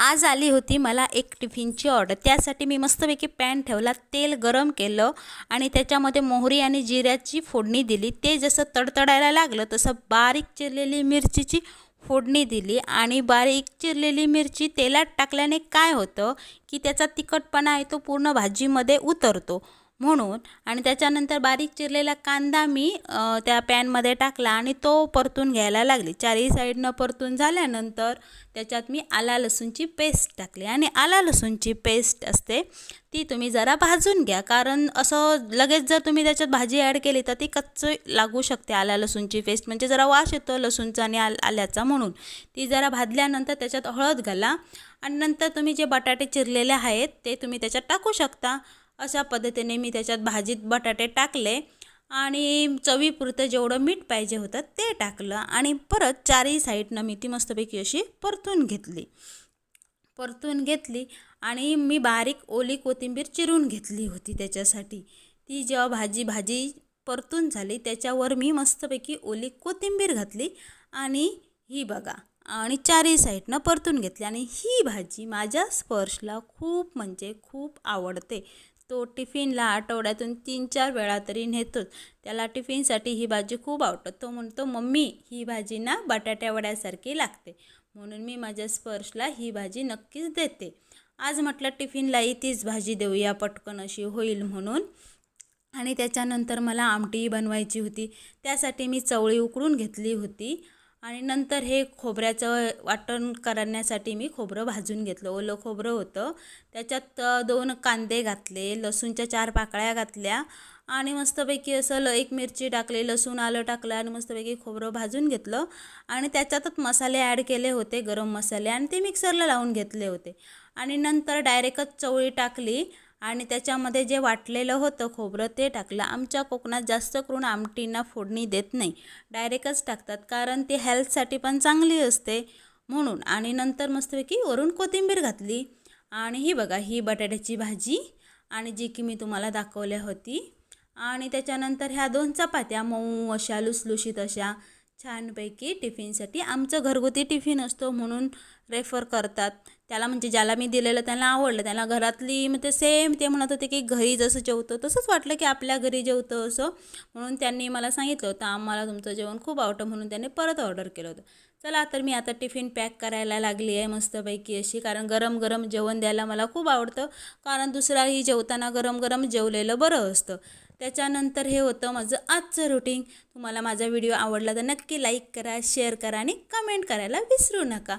आज आली होती मला एक टिफिनची ऑर्डर. त्यासाठी मी मस्तपैकी पॅन ठेवला तेल गरम केलं आणि त्याच्यामध्ये मोहरी आणि जिऱ्याची फोडणी दिली. ते जसं तडतडायला लागलं तसं बारीक चिरलेली मिरचीची फोडणी दिली आणि बारीक चिरलेली मिरची तेलात टाकल्याने काय होतं की त्याचा तिखटपणा आहे तो पूर्ण भाजीमध्ये उतरतो. म्हणून आणि त्याच्यानंतर बारीक चिरलेला कांदा मी त्या पॅनमध्ये टाकला आणि तो परतून घ्यायला लागली. चारही साईडनं परतून झाल्यानंतर त्याच्यात मी आला लसूणची पेस्ट टाकली. आणि आला लसूणची पेस्ट असते ती तुम्ही जरा भाजून घ्या. कारण असं लगेच जर तुम्ही त्याच्यात भाजी ॲड केली तर ती कच्च लागू शकते आला लसूणची पेस्ट. म्हणजे जरा वास येतो लसूणचा आणि आल आल्याचा म्हणून. ती जरा भाजल्यानंतर त्याच्यात हळद घाला. आणि नंतर तुम्ही जे बटाटे चिरलेले आहेत ते तुम्ही त्याच्यात टाकू शकता. अशा पद्धतीने मी त्याच्यात भाजीत बटाटे टाकले आणि चवीपुरतं जेवढं मीठ पाहिजे होतं ते टाकलं आणि परत चारही साईडनं मी ती मस्तपैकी अशी परतून घेतली. परतून घेतली आणि मी बारीक ओली कोथिंबीर चिरून घेतली होती त्याच्यासाठी. ती जेव्हा भाजी भाजी परतून झाली त्याच्यावर मी मस्तपैकी ओली कोथिंबीर घातली आणि ही बघा आणि चारही साईडनं परतून घेतली. आणि ही भाजी माझ्या स्पर्शला खूप म्हणजे खूप आवडते. तो टिफिनला आठवड्यातून तीन चार वेळा तरी नेतोच. त्याला टिफिनसाठी ही भाजी खूप आवडतं. तो म्हणतो मम्मी ही भाजी ना बटाट्यावड्यासारखी लागते. म्हणून मी माझ्या स्पर्शला ही भाजी नक्कीच देते. आज म्हटलं टिफिनलाही तीच भाजी देऊया पटकन अशी होईल म्हणून. आणि त्याच्यानंतर मला आमटी बनवायची होती. त्यासाठी मी चवळी उकडून घेतली होती. आणि नंतर हे खोबऱ्याचं वाटण करण्यासाठी मी खोबरं भाजून घेतलं. ओलं खोबरं होतं. त्याच्यात दोन कांदे घातले लसूणच्या चार पाकळ्या घातल्या आणि मस्तपैकी असं ल एक मिरची टाकली लसूण आलं टाकलं आणि मस्तपैकी खोबरं भाजून घेतलं. आणि त्याच्यातच मसाले ॲड केले होते गरम मसाले आणि ते मिक्सरला लावून घेतले होते. आणि नंतर डायरेक्टच चवळी टाकली आणि त्याच्यामध्ये जे वाटलेलं होतं खोबरं ते टाकलं. आमच्या कोकणात जास्त करून आमटींना फोडणी देत नाही. डायरेक्टच टाकतात कारण ती हेल्थसाठी पण चांगली असते. म्हणून आणि नंतर मस्तपैकी वरून कोथिंबीर घातली. आणि ही बघा ही बटाट्याची भाजी आणि जी की मी तुम्हाला दाखवल्या होती. आणि त्याच्यानंतर ह्या दोन चपात्या मऊ अशा लुसलुशीत अशा छानपैकी टिफिनसाठी. आमचं घरगुती टिफिन असतो म्हणून रेफर करतात. त्याला म्हणजे ज्याला मी दिलेलं त्यांना आवडलं. त्याला घरातली मग ते सेम ते म्हणत होते की घरी जसं जेवतो तसंच वाटलं की आपल्या घरी जेवतो असं. म्हणून त्यांनी मला सांगितलं होतं. आम्हाला तुमचं जेवण खूप आवडतं म्हणून त्यांनी परत ऑर्डर केलं होतं. चला तर मी आता टिफिन पॅक करायला लागली आहे मस्तपैकी अशी. कारण गरम गरम जेवण द्यायला मला खूप आवडतं. कारण दुसराही जेवताना गरम गरम जेवलेलं बरं असतं. त्याच्यानंतर हे होतं माझं आजचं रुटीन तुम्हाला माझा व्हिडिओ आवडला तर नक्की लाईक करा शेअर करा आणि कमेंट करायला विसरू नका.